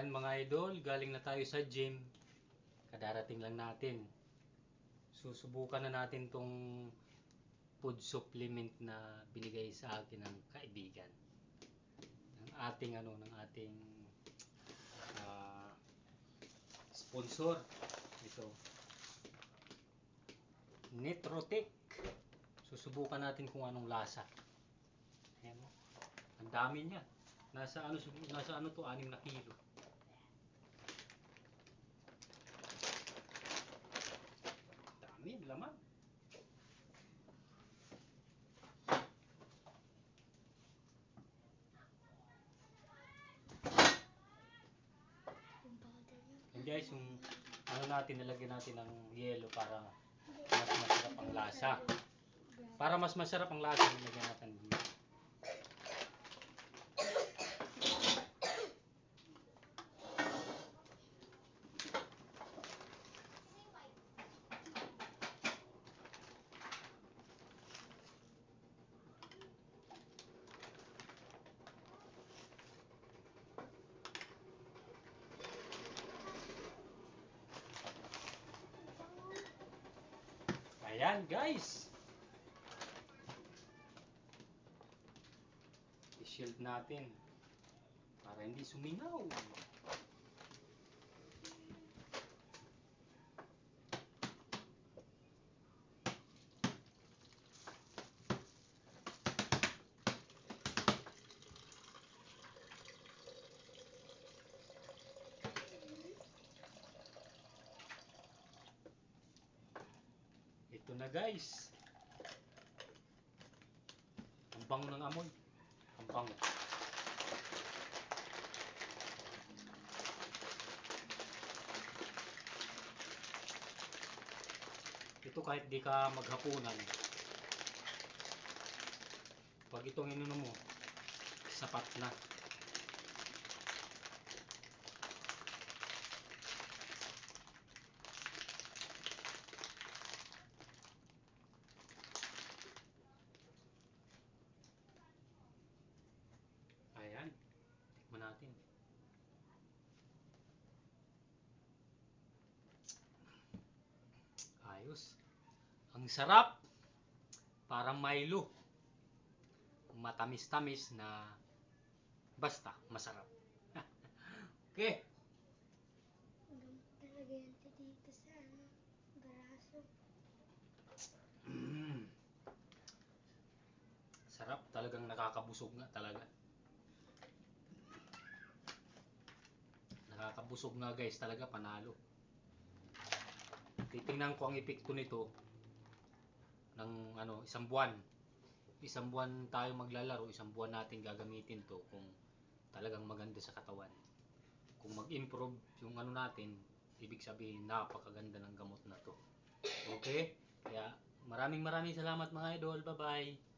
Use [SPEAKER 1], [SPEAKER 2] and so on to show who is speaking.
[SPEAKER 1] Ayan mga idol, galing na tayo sa gym. Kadarating lang natin. Susubukan na natin tong food supplement na binigay sa akin ng kaibigan. Ng ating ano, ng ating ah, sponsor. Ito. Nitrotech. Susubukan natin kung anong lasa. Ayan. oh. Ang dami niya. Nasa ano nasa ano to 6 na kilo. Dami laman. And guys, yung ano natin nilagyan natin ng yelo para mas masarap ang lasa. Para mas masarap ang lasa, nilagyan natin ng Ayan, guys. I-shield natin para hindi sumingaw. Ito na guys. Ang bango ng amoy. Ang bango. Ito kahit di ka maghapunan. Pag itong inunom mo, sapat na. Ayan. Tikman natin. Ayos. Ang sarap. Parang Milo. Matamis-tamis na basta masarap. okay.
[SPEAKER 2] Talaga yan dito sa ano, braso.
[SPEAKER 1] Mm. Sarap. Talagang nakakabusog nga talaga. Nakakabusog nga guys. Talaga panalo. Titingnan ko ang epekto nito ng ano, isang buwan. Isang buwan tayo maglalaro, isang buwan natin gagamitin to kung talagang maganda sa katawan. Kung mag-improve yung ano natin, ibig sabihin napakaganda ng gamot na to. Okay? Kaya maraming maraming salamat mga idol. Bye-bye.